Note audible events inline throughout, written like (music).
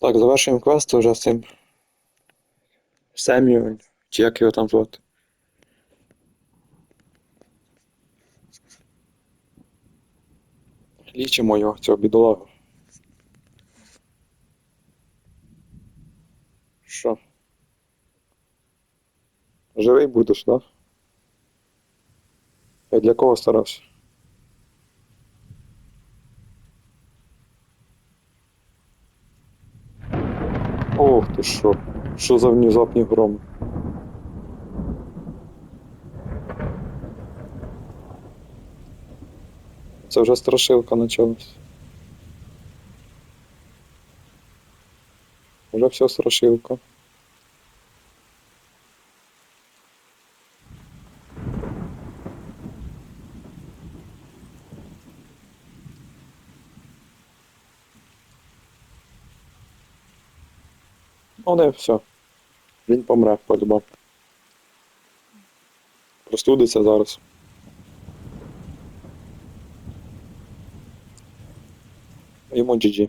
Так, завершуємо квест вже з цим. Семюель, чи як його там звати. Лічимо його, цього бідолагу. Що? Живий будеш, так? Да? Я для кого старався? Ти що? Що за внезапні громи? Це вже страшилка почалась. Вже все страшилка. Не все. Він помре по-любому. Простудиться зараз. Йому GG.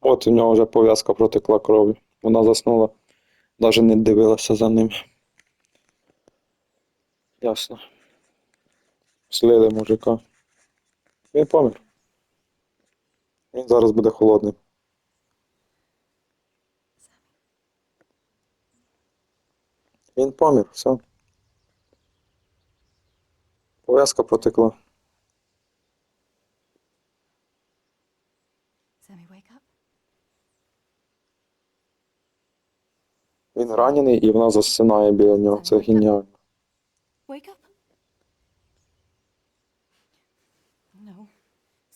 От у нього вже пов'язка протекла кров'ю. Вона заснула, навіть не дивилася за ним. Ясно. Слили мужика. Він помер. Він зараз буде холодним. Він помер, все. Пов'язка протекла. Up. Він ранений і вона засинає біля нього. Це геніально.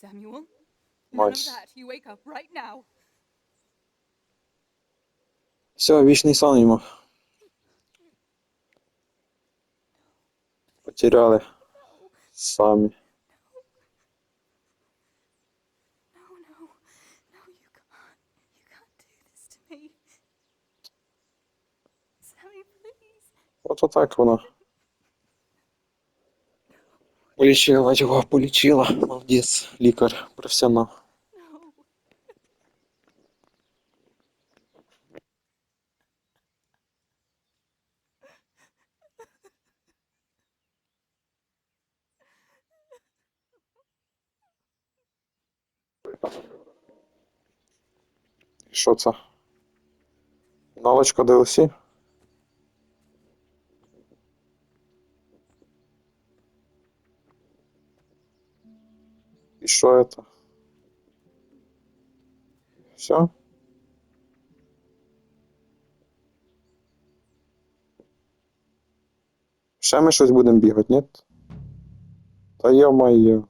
Samuel. None of that. You wake up right now. Все, вічний сон йому. Потеряли. Самі. No, no. No, you can't. You can't do this to me. Sammy, please. От отак вона. Полічила його, полічила. Молодець, лікар, професіонал. Що це? Налочка DLC? І що це? Все? Ще ми щось будемо бігати, ні? Та йо-моє.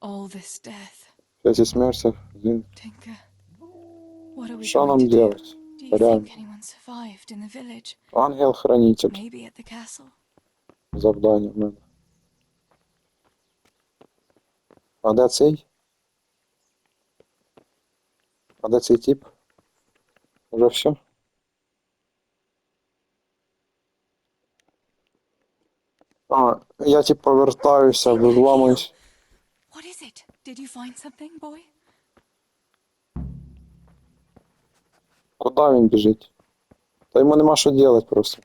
All this death. Це зі смерті. Блін, Tinker. What are we Що going нам to do? делать? Do you Реально. think anyone survived in the village? Ангел-хранитель. Maybe at the castle? Завдання в мене. А де цей? А де цей тип? Уже все? А, я тип повертаюся, визламуюсь. Did you find something, boy? Куди він біжить? Та йому нема що робити просто.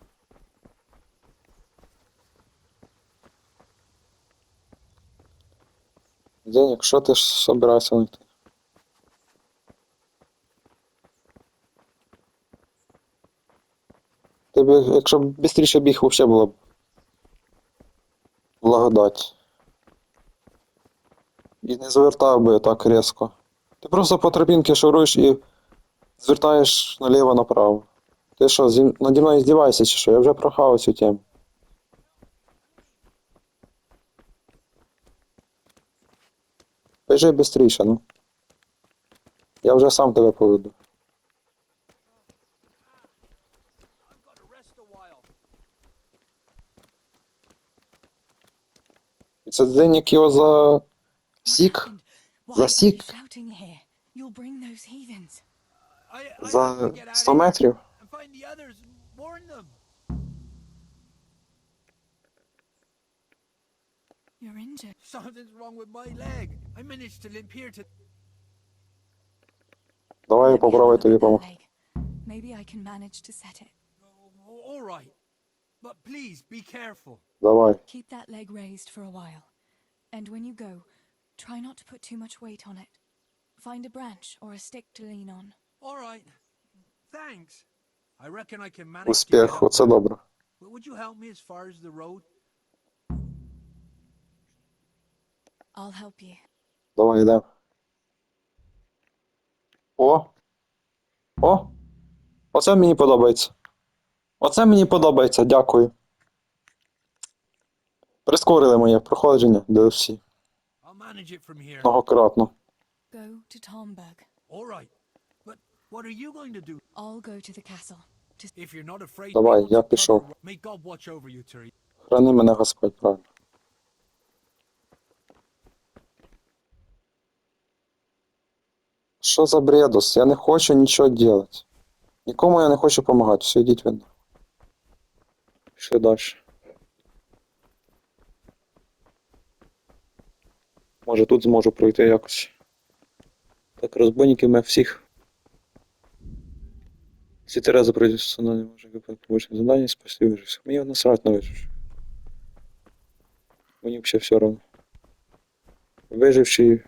Денег, що ти ж собираєшся знайти? Ти б, якщо б швидше біг, взагалі було б благодать. І не звертав би так різко. Ти просто по тропінки шуруєш і звертаєш наліво-направо. Ти що, зі... наді мною здіваєшся чи що? Я вже прохав цю тему. Біжи швидше, ну. Я вже сам тебе поведу. І це день, як його за сік? Why are you Засік shouting here? You'll bring those heathens. I, I за have to get out 100 of here метрів. and find the others and warn them. You're injured. Something's wrong with my leg. I managed to limp here to. Давай я Let me have a попробую look тобі at that допомогти. leg. Maybe I can manage to set it. Oh, All right. But please be careful. Давай. Keep that leg raised for a while. And when you go, try not to put too much weight on it. Find a branch or a stick to lean on. All right. Thanks. I reckon I can manage Успіх, оце добре. Would you help me as far as the road? I'll help you. Давай йдемо. О! О! Оце мені подобається. Оце мені подобається, дякую. Прискорили моє проходження DLC manage it from here. многократно. Go to Tomberg. All right. But what are you going to do? I'll go to the castle. To If you're not afraid, Давай, я пішов. May God watch over you, Tari. Храни мене Господь, правильно. Що за бредос? Я не хочу нічого робити. Нікому я не хочу допомагати. Все, йдіть ви. Пішли далі. Може тут зможу пройти якось. Так, розбойників ми всіх. Ці Тереза пройде сцена не може побачити завдання спасти вижився. Мені насрать на виживших. Мені взагалі все одно. Виживші,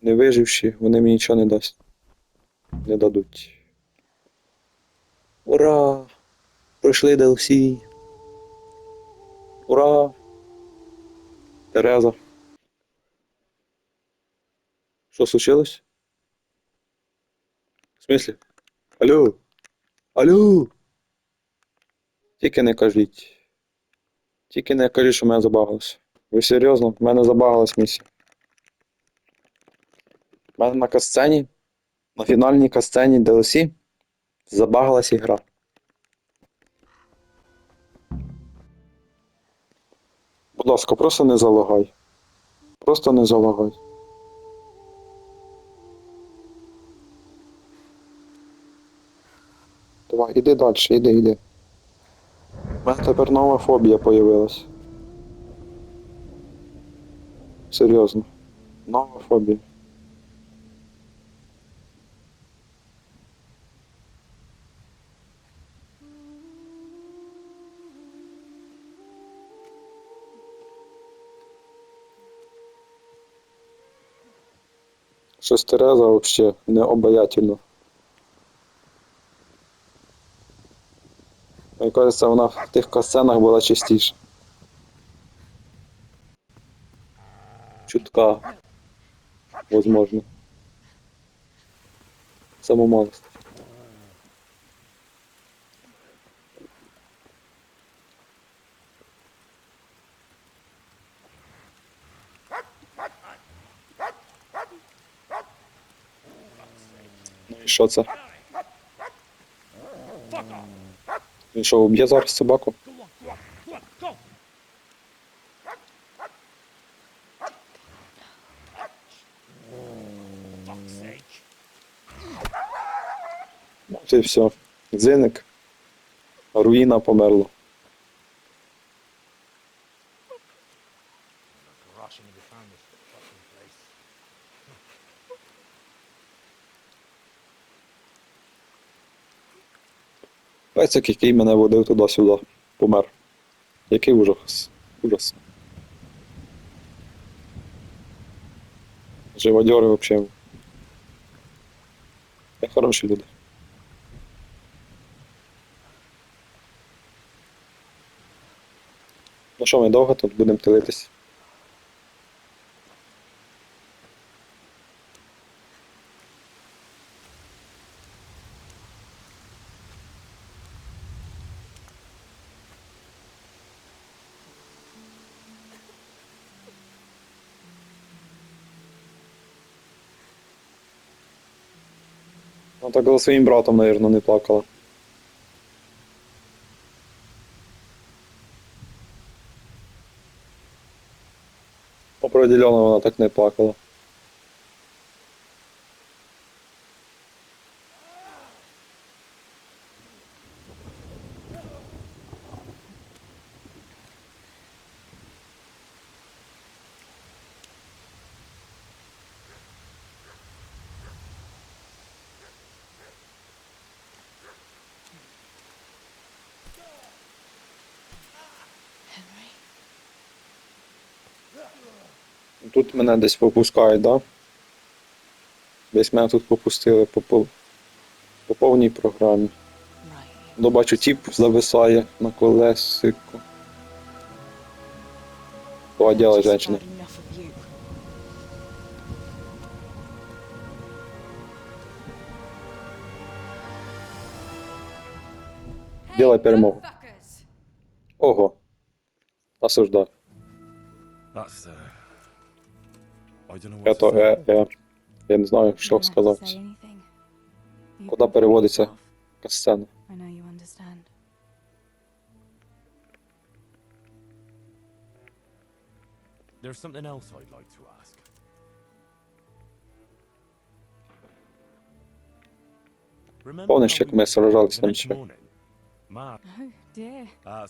не виживші, вони мені нічого не дасть. Не дадуть. Ура! Пройшли DLC. Ура! Тереза. Що случилось? В смислі? Алло? Алло? Тільки не кажіть. Тільки не кажіть, що мене забагалось. Ви серйозно? В мене забагалась місія. У мене на касцені, на фінальній касцені DLC забагалась ігра. Будь ласка, просто не залагай. Просто не залагай. Іди далі, іди, іди. У мене тепер нова фобія появилась. Серйозно. Нова фобія. Щось Тереза взагалі необаятельно. Мені кажеться, вона в тих касценах була частіше. Чутка. Возможно. Саму малость. Ну і що це? Він що, уб'є зараз собаку? От все. Дзиник. Руїна померла. Rushing to find this fucking place. Пецик, який мене водив туди-сюди, помер. Який ужас. Ужас. Живодьори взагалі. Я хороші люди. Ну що, ми довго тут будемо тилитись? Ну так за своїм братом, наверное, не плакала. Определенно вона так не плакала. Тут мене десь попускають, да? Десь мене тут попустили по, пов- по повній програмі. Ну, бачу, тіп зависає на колесику. Of you. Делай перемогу. Ого. Осуждаю. Я to то, е, е, я не знаю, що сказав. Куди переводиться сцена? There's something else I'd like to ask. Remember Помниш, як we ми сражалися the на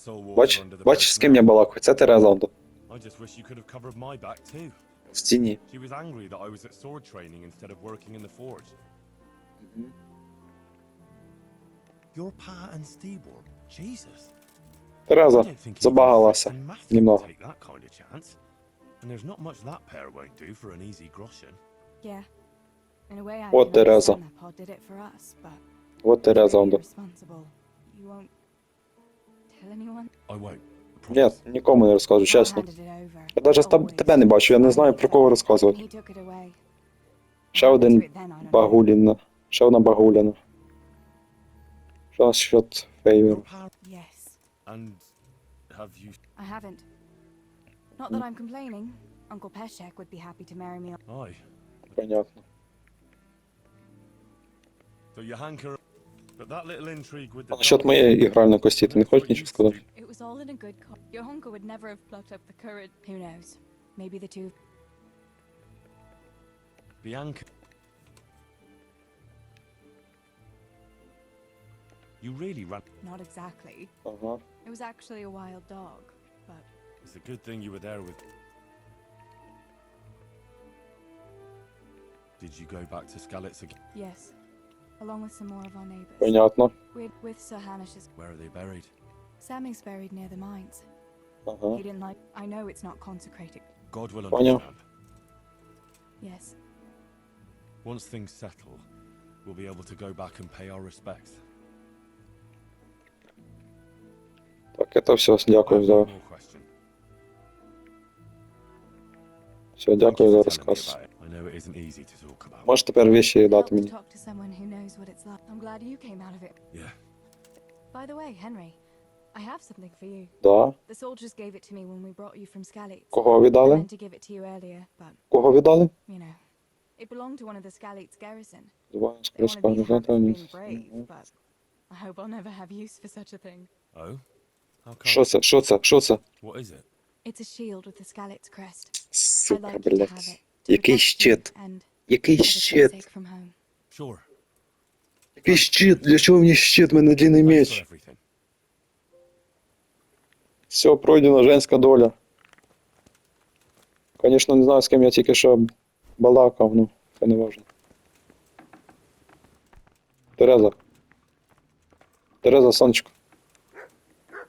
Oh water Бач, bridge з ким я балакаю? Це Тереза он I just wish you could have covered my back too. в стіні. She was angry that I was at sword training instead of working in the forge. Your pa and Steeborg? Jesus. I Тереза don't think even забагалася Fritz and Matthew would немного. take that kind of chance. And there's not much that pair won't do for an easy groschen. Yeah. In a way, I От can Тереза. understand that Paul did it for us, but От Тереза он you're тут. responsible. You won't tell anyone. I won't. Ні, Promise. нікому не розкажу, чесно. Я навіть тебе не бачу, я не знаю про кого розказувати. Ще один. Багуліна. Ще одна Багуліна. Що насчет Фейвер? I haven't. Not that I'm complaining. Uncle Peshek would be happy to marry me. Aye. Понятно. So you hanker. But that little intrigue with А the. насчет dog- моєї ігральної кості, ти не хочеш нічого сказати? It was all in a good cause. Your uncle would never have plucked up the courage. Who knows? Maybe the two. Bianca. You really ran. Not exactly. Ага. It was actually a wild dog, but It's a good thing you were there with. Did you go back to Skalitz again? yes, along with some more of our neighbors. Понятно. With with Sir Hanish's. Where are they buried? Sammy's buried near the mines. Ага. He didn't like. I know it's not consecrated. God will Понял. understand. Yes. Once things settle, we'll be able to go back and pay our respects. Так, це все. I Дякую have за one more question. все, Thank дякую you за for telling me розказ. about it. I know it isn't easy to talk about. Можеш тепер віші Help дати to мені? talk to someone who knows what it's like. I'm glad you came out of it. Yeah. By the way, Henry, I have something for you. Да. The soldiers gave it to me when we brought you from Skalitz. Кого I віддали? meant to give it to you earlier, but Кого віддали? you know, it belonged to one of the Skalitz garrison. Два They wanted me to have it for being brave, but I hope I'll never have use for such a thing. Oh? How come? Що це? Що це? Що це? What is it? It's a shield with the Skalitz crest. I'd Сука, like you to have блядь. it. Який protect you щит? And Який щит? keepsake from home. Sure. Який щит? Для чого мені щит? У мене длинний меч. Все, пройдена женська доля. Конечно, не знаю, з ким я тільки що балакав, ну, це не важно. Тереза. Тереза, сонечко.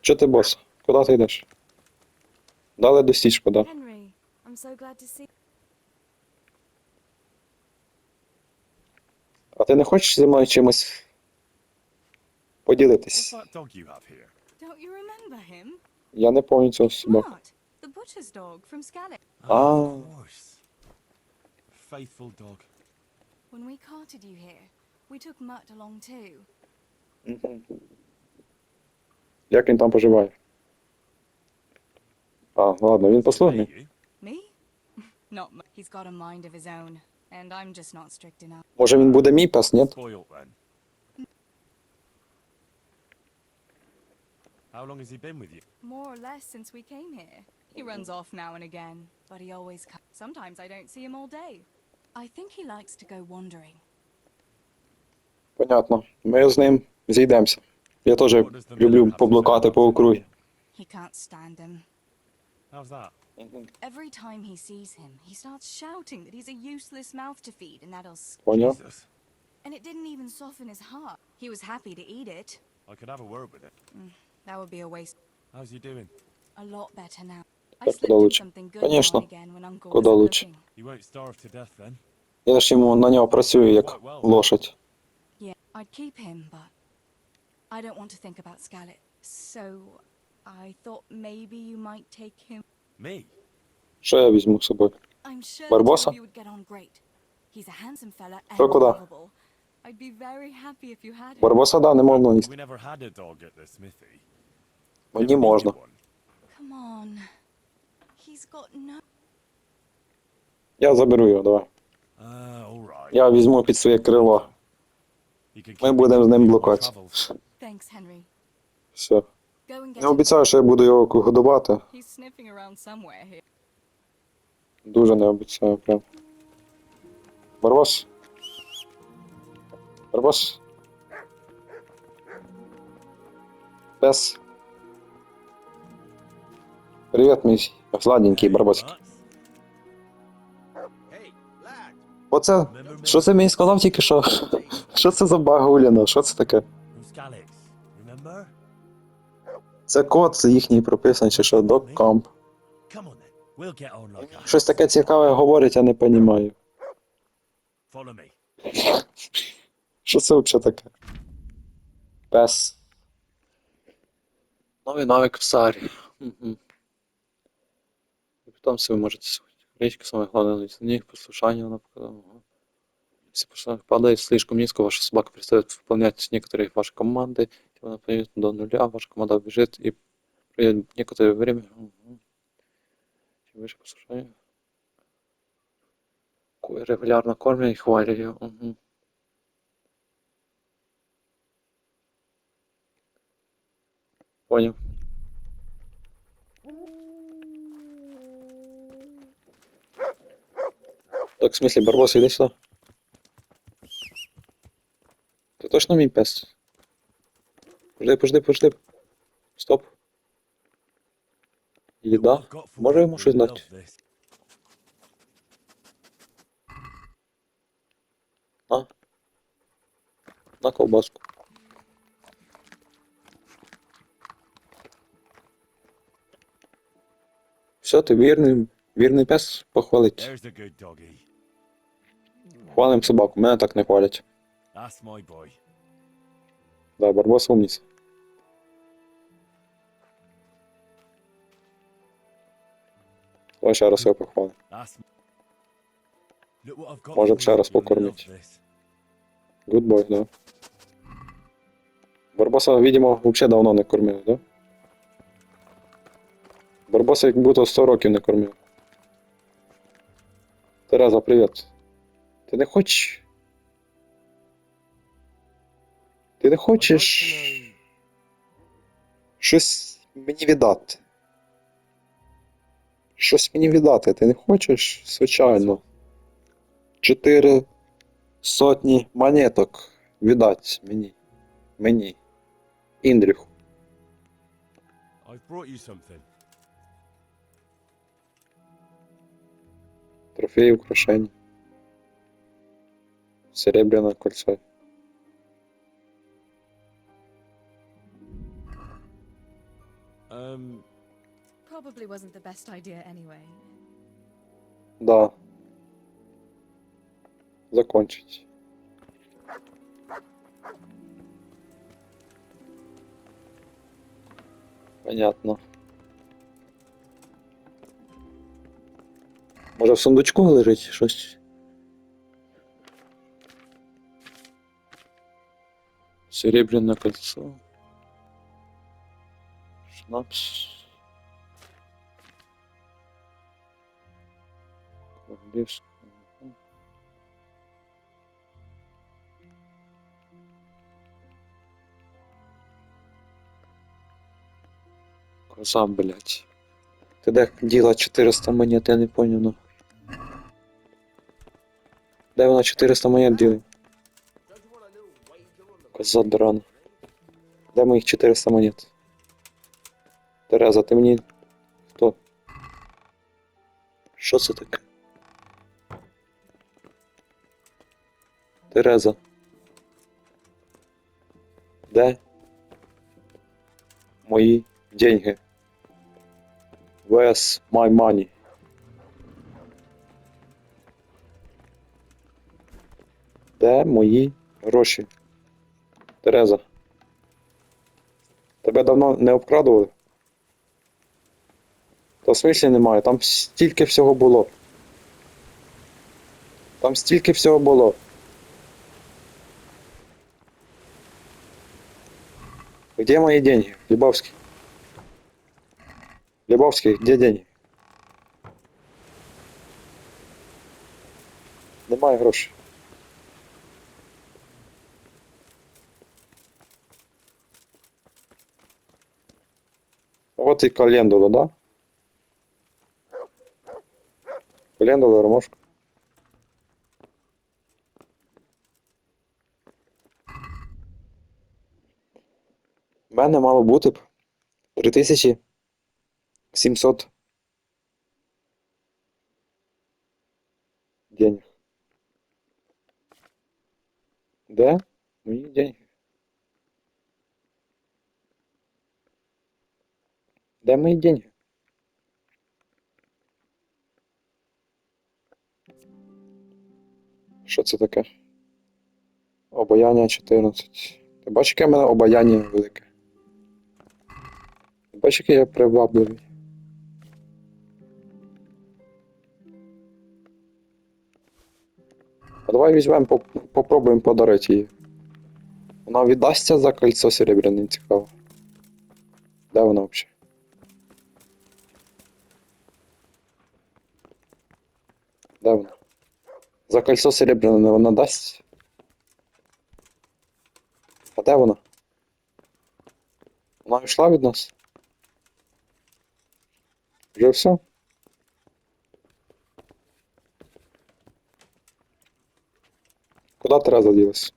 Чо ти бос? Куди ти йдеш? Дали достічку, да. А ти не хочеш зі мною чимось поділитись? Don't you remember him? Я не пам'ятаю цього собаку. Ah. Course. Faithful dog. When we carted you here, we took Mutt along too. Мгм. Як він там поживає? А, ладно, він послухний. You? Me? Not much. He's got a mind of his own, and I'm just not strict enough. Може він буде мій пес, ні? Spoilt then. How long has he been with you? More or less since we came here. He runs off now and again, but he always comes. Sometimes I don't see him all day. I think he likes to go wandering. Понятно. Ми з ним зійдемося. Я теж люблю поблукати по округі. He can't stand him. How's that? Every time he sees him, he starts shouting that he's a useless mouth to feed and that'll. S- Поняв? Jesus. and it didn't even soften his heart. He was happy to eat it. I could have a word with it. That would be a waste. How's he doing? A lot better now. I Так, куда him лучше? something good Конечно. again when Uncle Куда wasn't лучше? looking. You won't starve to death then. Я ж йому на нього працюю як лошадь. Yeah, I'd keep him, but I don't want to think about Scarlet. So I thought maybe you might take him. Me? Що я візьму з собою? I'm sure the two of you would get on great. He's a handsome fella and Що куди? lovable. I'd be very happy if you had him. Барбоса, да, не можна їсти. We never had a dog at the smithy. Мені можна. Я заберу його, давай. Я візьму під своє крило. Ми будемо з ним Henry. Все. Я обіцяю, що я буду його годувати. Дуже не обіцяю прям. Барбос. Барбос. Пес. Привіт, мій сладенький барбосик. Оце. Що це мені сказав тільки що? (laughs) Що це за багуліна? Що це таке? Це код це їхній прописаний, чи що that. Щось таке цікаве говорить, я не розумію. Що це взагалі таке? Пес. Новий навик в сарі. Угу. Потом себе можете слушать. Речка самое главное для них послушание она. Ага. Если послушание падает слишком низко, ваша собака перестает выполнять некоторые ваши команды, и она пойдет до нуля, ваша команда бежит и пройдет некоторое время. Угу. Чем выше послушание. Регулярно кормят и хвалят ее. Угу. Понял. Так, в смысле, Барбос, иди сюда. Ти точно мій пес? Пожди, пожди, пожди. Стоп. Got Може йому щось дати? На. На ковбаску. Все, ти вірний, вірний пес похвалить. Хвалим собаку, мене так не хвалять. Да, Барбос умніця. Давай ще раз його похвалим. That's. Look what I've got Можем ще раз покормить. Good boy, да. Барбоса, видимо, взагалі давно не кормили, да? Барбоса як будто 100 років не кормив. Тереза, привіт. Ти не хочеш? Ти не хочеш щось мені віддати? Щось мені віддати, ти не хочеш? Звичайно. Чотири сотні монеток віддати мені. Мені. Something. Трофеї украшення. Серебряне кольцо. Um, Probably wasn't the best idea anyway. Да. Закончить. Понятно. Може в сундучку лежить щось? Серебряное кольцо. Шнапс. Королевское. вино. Коза, блядь. Де діла 400 монет, я не понял, ну. Де вона 400 монет діла? Коза драна. Де моїх 400 монет? Тереза, ти мені. Хто? Що це таке? Тереза. Де? Мої деньги. Where's my money? Де мої гроші? Тереза. Тебе давно не обкрадували? Та смислі немає, там стільки всього було. Там стільки всього було. Где мои деньги, Лебовский? Лебовский, где деньги? Немає грошей. Вот и календула, да? Календула, ромашка. У мене мало бути б 3700 денег. Де? Мої деньги. Де мої деньги? Що це таке? Обаяння 14. Ти бачиш, яке в мене обаяння велике? Ти бачиш, який я привабливий? А давай візьмемо, поп- попробуємо подарити її. Вона віддасться за кольцо серебряне, цікаво. Де вона взагалі? Де вона? За кольцо серебряне вона дасть? А де вона? Вона йшла від нас? Вже все? Куда Тереза ділась?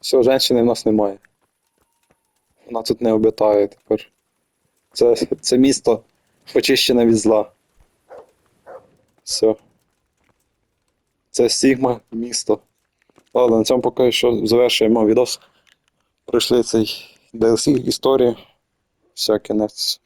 Все, женщини в нас немає. Вона тут не обитає тепер. Це, це місто очищене від зла. Все. Це Сігма місто. Ладно, на цьому поки що завершуємо відос. Пройшли цей DLC історії. Все, кінець.